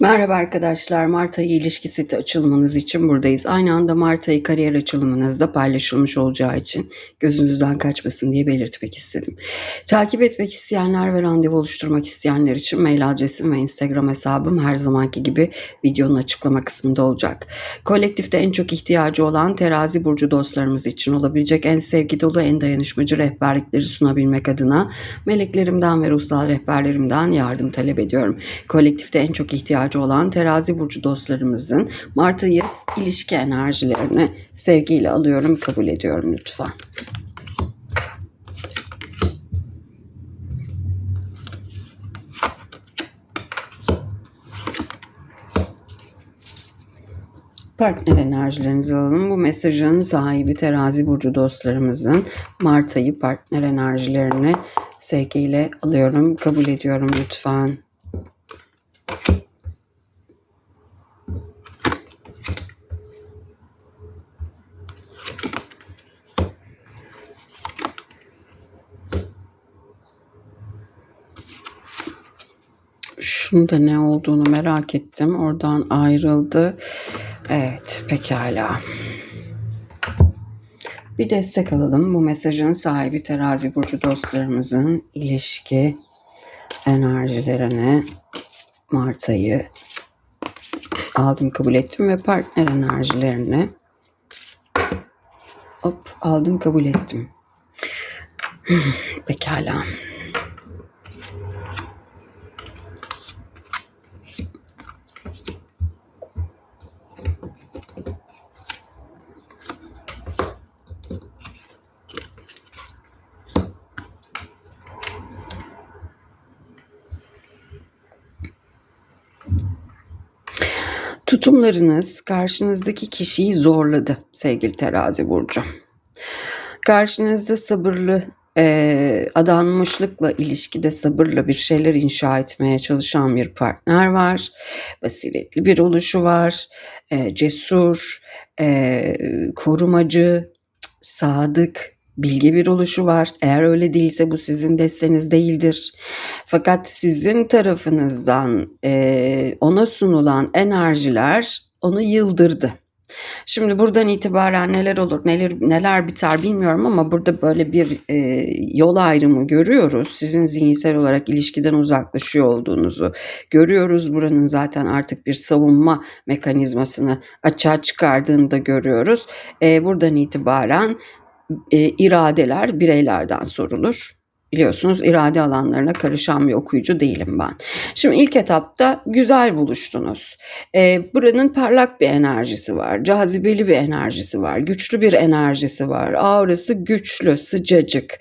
Merhaba arkadaşlar. Mart ayı ilişki seti açılımınız için buradayız. Aynı anda Mart ayı kariyer açılımınızda paylaşılmış olacağı için gözünüzden kaçmasın diye belirtmek istedim. Takip etmek isteyenler ve randevu oluşturmak isteyenler için mail adresim ve Instagram hesabım her zamanki gibi videonun açıklama kısmında olacak. Kolektifte en çok ihtiyacı olan terazi burcu dostlarımız için olabilecek en sevgi dolu, en dayanışmacı rehberlikleri sunabilmek adına meleklerimden ve ruhsal rehberlerimden yardım talep ediyorum. Kolektifte en çok ihtiyacı olan terazi burcu dostlarımızın Mart ayı ilişki enerjilerini sevgiyle alıyorum, kabul ediyorum lütfen. Partner enerjilerinizi alalım. Bu mesajın sahibi terazi burcu dostlarımızın Mart ayı partner enerjilerini sevgiyle alıyorum, kabul ediyorum lütfen. Şunu da ne olduğunu merak ettim. Oradan ayrıldı. Evet, pekala. Bir destek alalım. Bu mesajın sahibi terazi burcu dostlarımızın ilişki enerjilerini Mart ayı aldım kabul ettim ve partner enerjilerini hop aldım kabul ettim. Pekala. Tutumlarınız karşınızdaki kişiyi zorladı sevgili terazi burcu. Karşınızda sabırlı, e, adanmışlıkla ilişkide sabırla bir şeyler inşa etmeye çalışan bir partner var. Basiretli bir oluşu var. E, cesur, e, korumacı, sadık, bilge bir oluşu var. Eğer öyle değilse bu sizin desteniz değildir. Fakat sizin tarafınızdan e, ona sunulan enerjiler onu yıldırdı. Şimdi buradan itibaren neler olur, neler neler biter bilmiyorum ama burada böyle bir e, yol ayrımı görüyoruz. Sizin zihinsel olarak ilişkiden uzaklaşıyor olduğunuzu görüyoruz. Buranın zaten artık bir savunma mekanizmasını açığa çıkardığını da görüyoruz. E, buradan itibaren e, iradeler bireylerden sorulur. Biliyorsunuz irade alanlarına karışan bir okuyucu değilim ben. Şimdi ilk etapta güzel buluştunuz. Ee, buranın parlak bir enerjisi var, cazibeli bir enerjisi var, güçlü bir enerjisi var. Aurası güçlü, sıcacık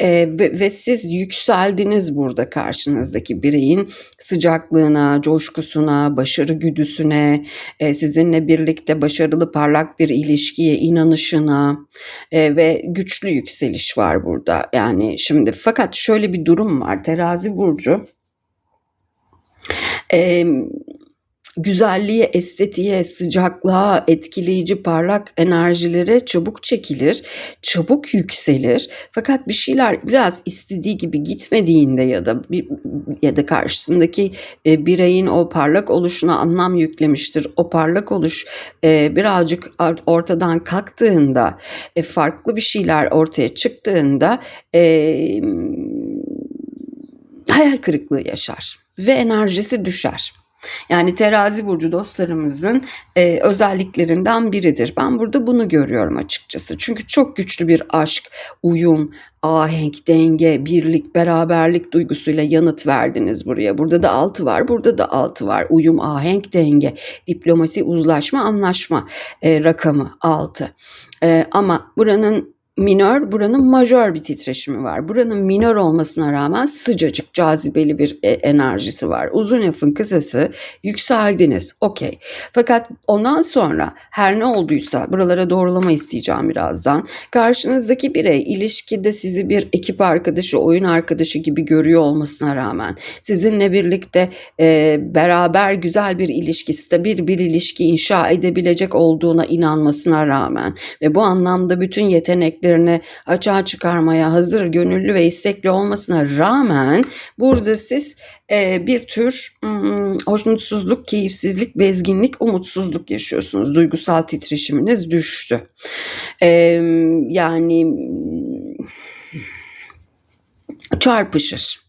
ee, ve, ve siz yükseldiniz burada karşınızdaki bireyin sıcaklığına, coşkusuna, başarı güdüsüne, e, sizinle birlikte başarılı parlak bir ilişkiye inanışına e, ve güçlü yükseliş var burada. Yani şimdi fakat şöyle bir durum var. Terazi burcu e, güzelliğe, estetiğe, sıcaklığa, etkileyici, parlak enerjilere çabuk çekilir, çabuk yükselir. Fakat bir şeyler biraz istediği gibi gitmediğinde ya da bir, ya da karşısındaki e, bireyin o parlak oluşuna anlam yüklemiştir. O parlak oluş e, birazcık ortadan kalktığında, e, farklı bir şeyler ortaya çıktığında e, hayal kırıklığı yaşar ve enerjisi düşer. Yani terazi burcu dostlarımızın e, özelliklerinden biridir. Ben burada bunu görüyorum açıkçası. Çünkü çok güçlü bir aşk, uyum, ahenk, denge, birlik, beraberlik duygusuyla yanıt verdiniz buraya. Burada da altı var, burada da altı var. Uyum, ahenk, denge, diplomasi, uzlaşma, anlaşma e, rakamı altı. E, ama buranın minör, buranın majör bir titreşimi var. Buranın minör olmasına rağmen sıcacık, cazibeli bir e, enerjisi var. Uzun lafın kısası yükseldiniz. Okey. Fakat ondan sonra her ne olduysa buralara doğrulama isteyeceğim birazdan. Karşınızdaki birey ilişkide sizi bir ekip arkadaşı, oyun arkadaşı gibi görüyor olmasına rağmen sizinle birlikte e, beraber güzel bir ilişki, stabil bir ilişki inşa edebilecek olduğuna inanmasına rağmen ve bu anlamda bütün yetenekleri yeteneklerini açığa çıkarmaya hazır, gönüllü ve istekli olmasına rağmen burada siz e, bir tür hmm, hoşnutsuzluk, keyifsizlik, bezginlik, umutsuzluk yaşıyorsunuz. Duygusal titreşiminiz düştü. E, yani çarpışır.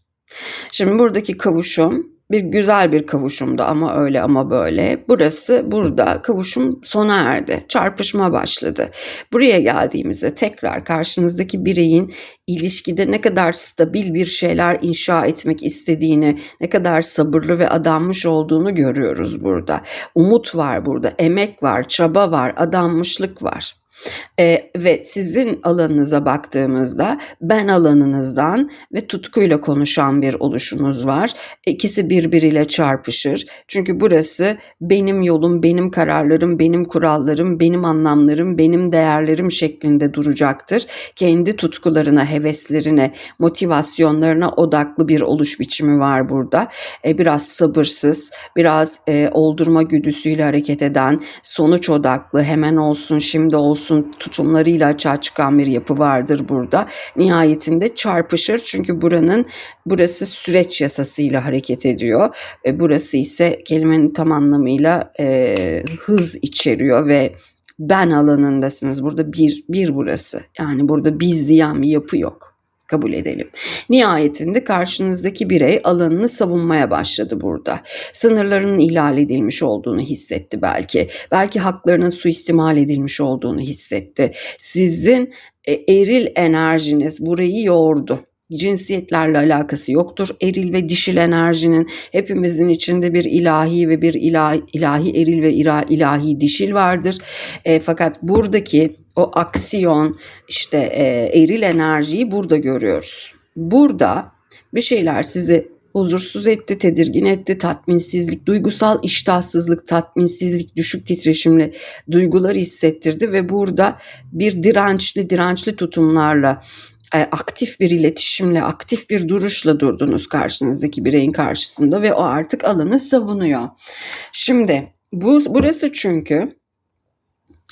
Şimdi buradaki kavuşum bir güzel bir kavuşumdu ama öyle ama böyle. Burası burada kavuşum sona erdi. Çarpışma başladı. Buraya geldiğimizde tekrar karşınızdaki bireyin ilişkide ne kadar stabil bir şeyler inşa etmek istediğini, ne kadar sabırlı ve adanmış olduğunu görüyoruz burada. Umut var burada, emek var, çaba var, adanmışlık var. E, ve sizin alanınıza baktığımızda ben alanınızdan ve tutkuyla konuşan bir oluşunuz var. İkisi birbiriyle çarpışır. Çünkü burası benim yolum, benim kararlarım, benim kurallarım, benim anlamlarım, benim değerlerim şeklinde duracaktır. Kendi tutkularına, heveslerine, motivasyonlarına odaklı bir oluş biçimi var burada. E, biraz sabırsız, biraz e, oldurma güdüsüyle hareket eden, sonuç odaklı, hemen olsun, şimdi olsun tutumlarıyla açığa çıkan bir yapı vardır burada. Nihayetinde çarpışır çünkü buranın burası süreç yasasıyla hareket ediyor. E, burası ise kelimenin tam anlamıyla e, hız içeriyor ve ben alanındasınız. Burada bir, bir burası. Yani burada biz diyen bir yapı yok kabul edelim. Nihayetinde karşınızdaki birey alanını savunmaya başladı burada. Sınırlarının ihlal edilmiş olduğunu hissetti belki. Belki haklarının suistimal edilmiş olduğunu hissetti. Sizin e, eril enerjiniz burayı yordu cinsiyetlerle alakası yoktur. Eril ve dişil enerjinin hepimizin içinde bir ilahi ve bir ilahi, ilahi eril ve ilahi dişil vardır. E, fakat buradaki o aksiyon işte e, eril enerjiyi burada görüyoruz. Burada bir şeyler sizi huzursuz etti, tedirgin etti, tatminsizlik, duygusal iştahsızlık, tatminsizlik, düşük titreşimli duyguları hissettirdi ve burada bir dirençli, dirençli tutumlarla aktif bir iletişimle, aktif bir duruşla durdunuz karşınızdaki bireyin karşısında ve o artık alanı savunuyor. Şimdi bu burası çünkü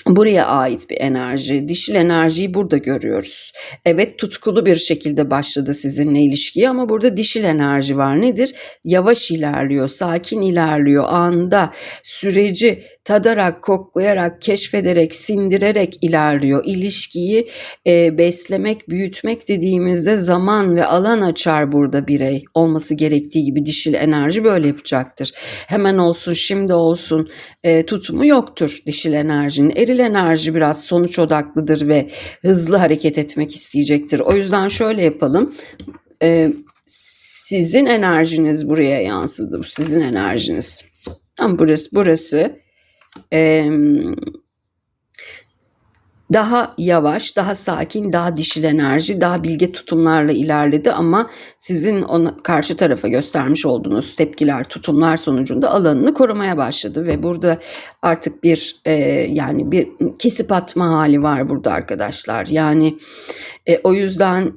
buraya ait bir enerji. Dişil enerjiyi burada görüyoruz. Evet tutkulu bir şekilde başladı sizinle ilişkiye ama burada dişil enerji var. Nedir? Yavaş ilerliyor, sakin ilerliyor. Anında süreci tadarak, koklayarak, keşfederek, sindirerek ilerliyor. İlişkiyi e, beslemek, büyütmek dediğimizde zaman ve alan açar burada birey. Olması gerektiği gibi dişil enerji böyle yapacaktır. Hemen olsun, şimdi olsun e, tutumu yoktur dişil enerjinin. Eril enerji biraz sonuç odaklıdır ve hızlı hareket etmek isteyecektir. O yüzden şöyle yapalım. E, sizin enerjiniz buraya yansıdı. Bu sizin enerjiniz. Ama burası burası daha yavaş, daha sakin, daha dişil enerji, daha bilge tutumlarla ilerledi ama sizin ona karşı tarafa göstermiş olduğunuz tepkiler, tutumlar sonucunda alanını korumaya başladı ve burada artık bir e, yani bir kesip atma hali var burada arkadaşlar. Yani e, o yüzden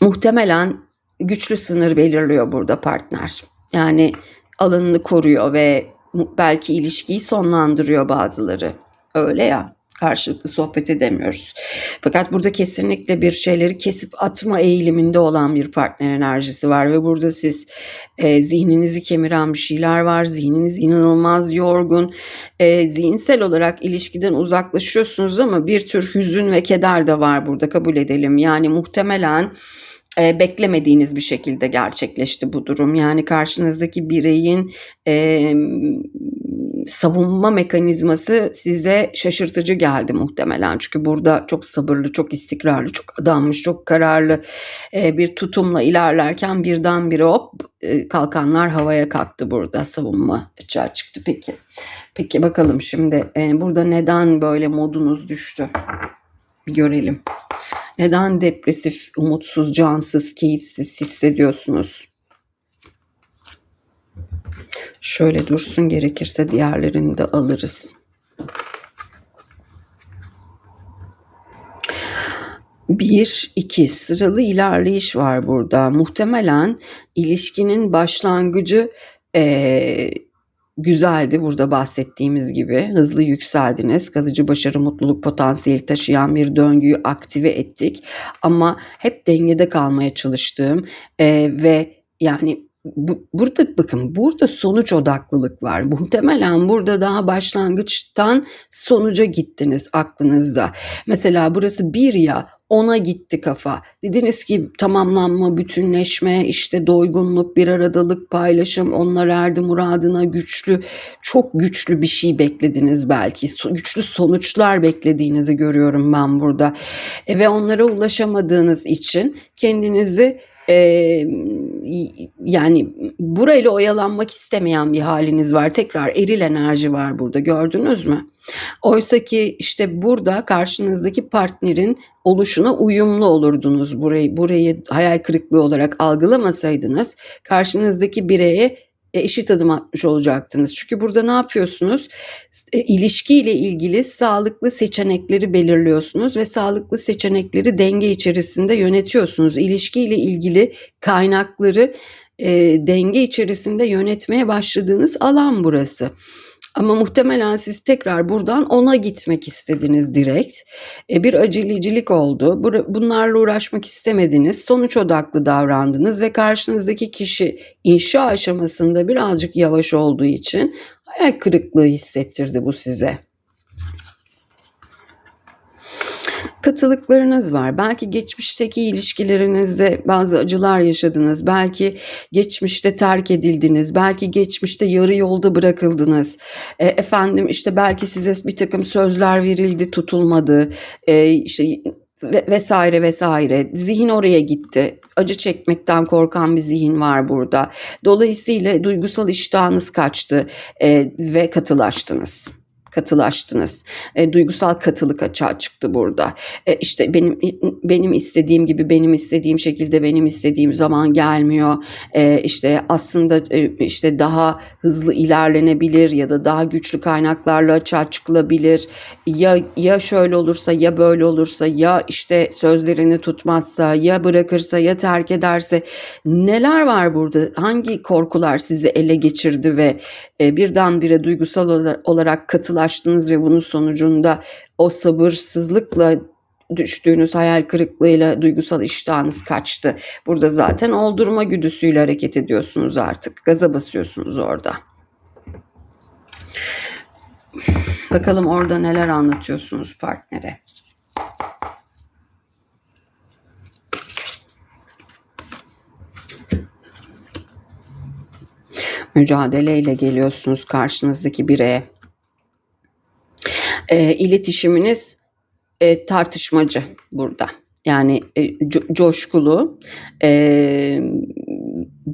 muhtemelen güçlü sınır belirliyor burada partner. Yani alanını koruyor ve belki ilişkiyi sonlandırıyor bazıları. Öyle ya karşılıklı sohbet edemiyoruz. Fakat burada kesinlikle bir şeyleri kesip atma eğiliminde olan bir partner enerjisi var ve burada siz e, zihninizi kemiren bir şeyler var. Zihniniz inanılmaz yorgun. E, zihinsel olarak ilişkiden uzaklaşıyorsunuz ama bir tür hüzün ve keder de var burada kabul edelim. Yani muhtemelen e, beklemediğiniz bir şekilde gerçekleşti bu durum. Yani karşınızdaki bireyin e, savunma mekanizması size şaşırtıcı geldi muhtemelen. Çünkü burada çok sabırlı, çok istikrarlı, çok adanmış, çok kararlı e, bir tutumla ilerlerken birdenbire hop e, kalkanlar havaya kalktı burada savunma açığa çıktı. Peki, peki bakalım şimdi e, burada neden böyle modunuz düştü? Bir görelim. Neden depresif, umutsuz, cansız, keyifsiz hissediyorsunuz? Şöyle dursun gerekirse diğerlerini de alırız. Bir, iki sıralı ilerleyiş var burada. Muhtemelen ilişkinin başlangıcı e, güzeldi burada bahsettiğimiz gibi. Hızlı yükseldiniz. Kalıcı başarı, mutluluk potansiyeli taşıyan bir döngüyü aktive ettik. Ama hep dengede kalmaya çalıştığım e, ve yani bu, burada bakın burada sonuç odaklılık var. Muhtemelen burada daha başlangıçtan sonuca gittiniz aklınızda. Mesela burası bir ya ona gitti kafa. Dediniz ki tamamlanma, bütünleşme, işte doygunluk, bir aradalık, paylaşım, onlar erdi muradına güçlü, çok güçlü bir şey beklediniz belki. Güçlü sonuçlar beklediğinizi görüyorum ben burada. E, ve onlara ulaşamadığınız için kendinizi e, yani burayla oyalanmak istemeyen bir haliniz var. Tekrar eril enerji var burada gördünüz mü? Oysa ki işte burada karşınızdaki partnerin oluşuna uyumlu olurdunuz. Burayı burayı hayal kırıklığı olarak algılamasaydınız karşınızdaki bireye eşit adım atmış olacaktınız. Çünkü burada ne yapıyorsunuz? E, ilişkiyle ilgili sağlıklı seçenekleri belirliyorsunuz ve sağlıklı seçenekleri denge içerisinde yönetiyorsunuz. İlişkiyle ilgili kaynakları e, denge içerisinde yönetmeye başladığınız alan burası. Ama muhtemelen siz tekrar buradan ona gitmek istediniz direkt. E, bir acelecilik oldu. Bunlarla uğraşmak istemediniz. Sonuç odaklı davrandınız ve karşınızdaki kişi inşa aşamasında birazcık yavaş olduğu için hayal kırıklığı hissettirdi bu size. Katılıklarınız var. Belki geçmişteki ilişkilerinizde bazı acılar yaşadınız. Belki geçmişte terk edildiniz. Belki geçmişte yarı yolda bırakıldınız. E, efendim işte belki size bir takım sözler verildi, tutulmadı. E, işte vesaire vesaire. Zihin oraya gitti. Acı çekmekten korkan bir zihin var burada. Dolayısıyla duygusal iştahınız kaçtı e, ve katılaştınız katılaştınız. E, duygusal katılık açığa çıktı burada. E, işte benim benim istediğim gibi benim istediğim şekilde benim istediğim zaman gelmiyor. E, işte aslında e, işte daha hızlı ilerlenebilir ya da daha güçlü kaynaklarla açığa çıkılabilir. Ya ya şöyle olursa ya böyle olursa ya işte sözlerini tutmazsa ya bırakırsa ya terk ederse neler var burada? Hangi korkular sizi ele geçirdi ve e, birdenbire duygusal olarak katılaştınız ve bunun sonucunda o sabırsızlıkla düştüğünüz hayal kırıklığıyla duygusal iştahınız kaçtı. Burada zaten oldurma güdüsüyle hareket ediyorsunuz artık. Gaza basıyorsunuz orada. Bakalım orada neler anlatıyorsunuz partnere. mücadeleyle geliyorsunuz karşınızdaki bireye. E, iletişiminiz e, tartışmacı burada. Yani e, co- coşkulu, e,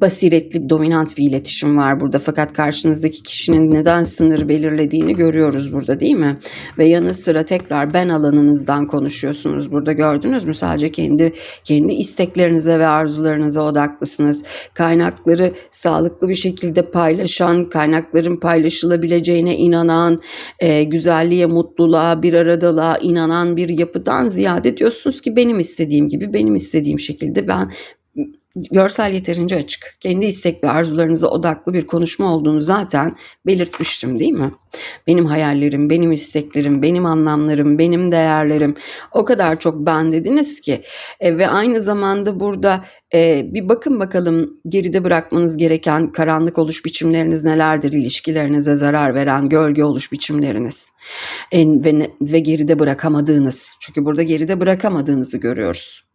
basiretli, dominant bir iletişim var burada. Fakat karşınızdaki kişinin neden sınır belirlediğini görüyoruz burada değil mi? Ve yanı sıra tekrar ben alanınızdan konuşuyorsunuz burada gördünüz mü? Sadece kendi kendi isteklerinize ve arzularınıza odaklısınız. Kaynakları sağlıklı bir şekilde paylaşan, kaynakların paylaşılabileceğine inanan, e, güzelliğe, mutluluğa, bir aradalığa inanan bir yapıdan ziyade diyorsunuz ki benim istediğim gibi, benim istediğim şekilde ben görsel yeterince açık. Kendi istek ve arzularınıza odaklı bir konuşma olduğunu zaten belirtmiştim değil mi? Benim hayallerim, benim isteklerim, benim anlamlarım, benim değerlerim o kadar çok ben dediniz ki e, ve aynı zamanda burada e, bir bakın bakalım geride bırakmanız gereken karanlık oluş biçimleriniz nelerdir? İlişkilerinize zarar veren gölge oluş biçimleriniz e, ve, ve geride bırakamadığınız. Çünkü burada geride bırakamadığınızı görüyoruz.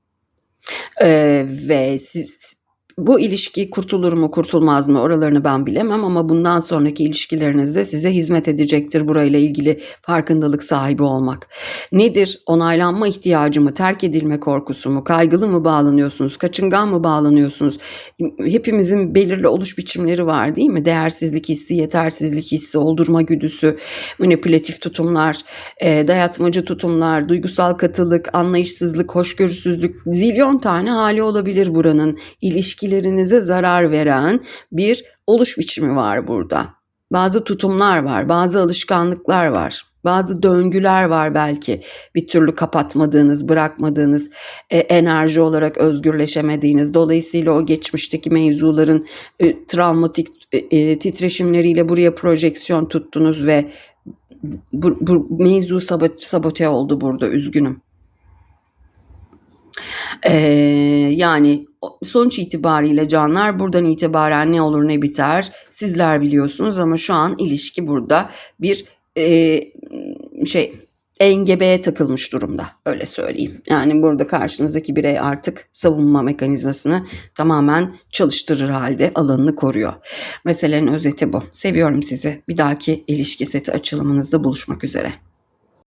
Eee, ve siz bu ilişki kurtulur mu kurtulmaz mı oralarını ben bilemem ama bundan sonraki ilişkilerinizde size hizmet edecektir burayla ilgili farkındalık sahibi olmak. Nedir? Onaylanma ihtiyacı mı? Terk edilme korkusu mu? Kaygılı mı bağlanıyorsunuz? Kaçıngan mı bağlanıyorsunuz? Hepimizin belirli oluş biçimleri var değil mi? Değersizlik hissi, yetersizlik hissi, oldurma güdüsü, manipülatif tutumlar, e, dayatmacı tutumlar, duygusal katılık, anlayışsızlık, hoşgörüsüzlük zilyon tane hali olabilir buranın. İlişki ilişkilerinize zarar veren bir oluş biçimi var burada. Bazı tutumlar var, bazı alışkanlıklar var. Bazı döngüler var belki bir türlü kapatmadığınız, bırakmadığınız, e, enerji olarak özgürleşemediğiniz. Dolayısıyla o geçmişteki mevzuların e, travmatik e, e, titreşimleriyle buraya projeksiyon tuttunuz ve bu, bu mevzu sabot, sabote oldu burada üzgünüm. Ee, yani sonuç itibariyle canlar buradan itibaren ne olur ne biter sizler biliyorsunuz ama şu an ilişki burada bir e, şey engebeye takılmış durumda öyle söyleyeyim. Yani burada karşınızdaki birey artık savunma mekanizmasını tamamen çalıştırır halde alanını koruyor. Meselenin özeti bu. Seviyorum sizi. Bir dahaki ilişki seti açılımınızda buluşmak üzere.